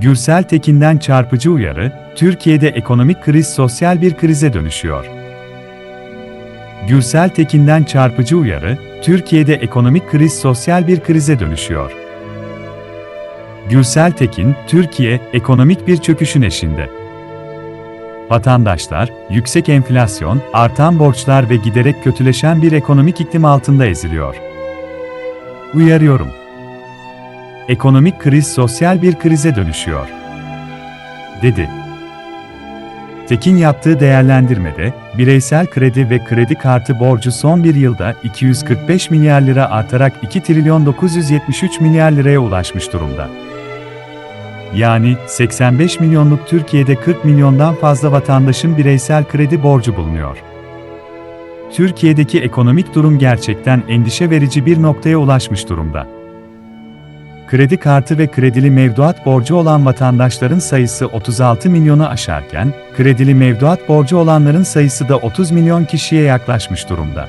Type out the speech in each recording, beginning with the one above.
Gürsel Tekin'den çarpıcı uyarı, Türkiye'de ekonomik kriz sosyal bir krize dönüşüyor. Gürsel Tekin'den çarpıcı uyarı, Türkiye'de ekonomik kriz sosyal bir krize dönüşüyor. Gürsel Tekin, Türkiye, ekonomik bir çöküşün eşinde. Vatandaşlar, yüksek enflasyon, artan borçlar ve giderek kötüleşen bir ekonomik iklim altında eziliyor. Uyarıyorum. Ekonomik kriz sosyal bir krize dönüşüyor. Dedi. Tekin yaptığı değerlendirmede, bireysel kredi ve kredi kartı borcu son bir yılda 245 milyar lira artarak 2 trilyon 973 milyar liraya ulaşmış durumda. Yani 85 milyonluk Türkiye'de 40 milyondan fazla vatandaşın bireysel kredi borcu bulunuyor. Türkiye'deki ekonomik durum gerçekten endişe verici bir noktaya ulaşmış durumda. Kredi kartı ve kredili mevduat borcu olan vatandaşların sayısı 36 milyonu aşarken, kredili mevduat borcu olanların sayısı da 30 milyon kişiye yaklaşmış durumda.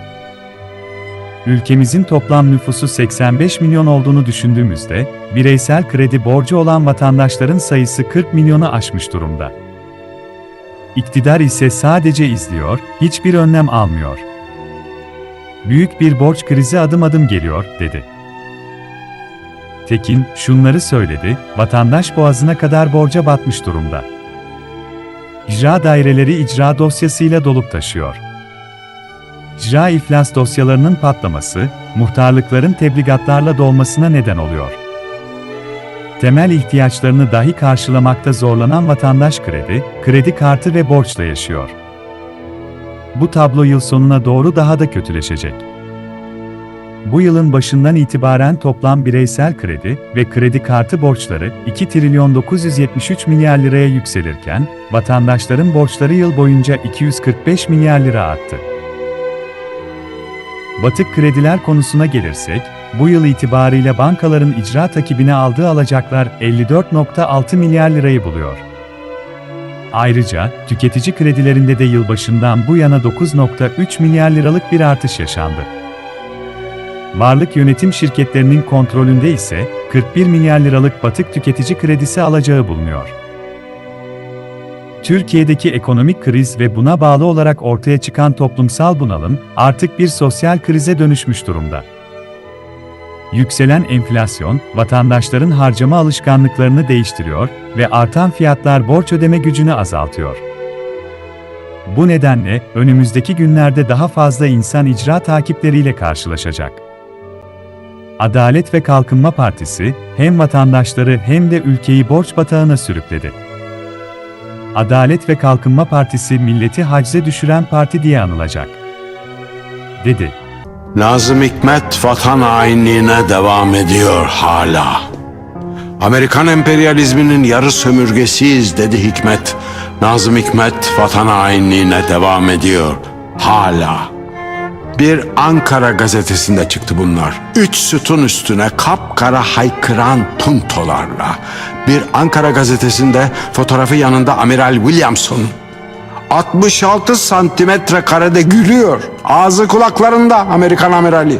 Ülkemizin toplam nüfusu 85 milyon olduğunu düşündüğümüzde, bireysel kredi borcu olan vatandaşların sayısı 40 milyonu aşmış durumda. İktidar ise sadece izliyor, hiçbir önlem almıyor. Büyük bir borç krizi adım adım geliyor, dedi. Tekin, şunları söyledi, vatandaş boğazına kadar borca batmış durumda. İcra daireleri icra dosyasıyla dolup taşıyor. İcra iflas dosyalarının patlaması, muhtarlıkların tebligatlarla dolmasına neden oluyor. Temel ihtiyaçlarını dahi karşılamakta zorlanan vatandaş kredi, kredi kartı ve borçla yaşıyor. Bu tablo yıl sonuna doğru daha da kötüleşecek. Bu yılın başından itibaren toplam bireysel kredi ve kredi kartı borçları 2 trilyon 973 milyar liraya yükselirken, vatandaşların borçları yıl boyunca 245 milyar lira arttı. Batık krediler konusuna gelirsek, bu yıl itibariyle bankaların icra takibine aldığı alacaklar 54.6 milyar lirayı buluyor. Ayrıca, tüketici kredilerinde de yılbaşından bu yana 9.3 milyar liralık bir artış yaşandı. Varlık yönetim şirketlerinin kontrolünde ise 41 milyar liralık batık tüketici kredisi alacağı bulunuyor. Türkiye'deki ekonomik kriz ve buna bağlı olarak ortaya çıkan toplumsal bunalım artık bir sosyal krize dönüşmüş durumda. Yükselen enflasyon, vatandaşların harcama alışkanlıklarını değiştiriyor ve artan fiyatlar borç ödeme gücünü azaltıyor. Bu nedenle önümüzdeki günlerde daha fazla insan icra takipleriyle karşılaşacak. Adalet ve Kalkınma Partisi hem vatandaşları hem de ülkeyi borç batağına sürükledi. Adalet ve Kalkınma Partisi milleti hacize düşüren parti diye anılacak. Dedi. Nazım Hikmet vatan hainliğine devam ediyor hala. Amerikan emperyalizminin yarı sömürgesiyiz dedi Hikmet. Nazım Hikmet vatan hainliğine devam ediyor hala. Bir Ankara gazetesinde çıktı bunlar. Üç sütun üstüne kapkara haykıran puntolarla. Bir Ankara gazetesinde fotoğrafı yanında Amiral Williamson. 66 santimetre karede gülüyor. Ağzı kulaklarında Amerikan amirali.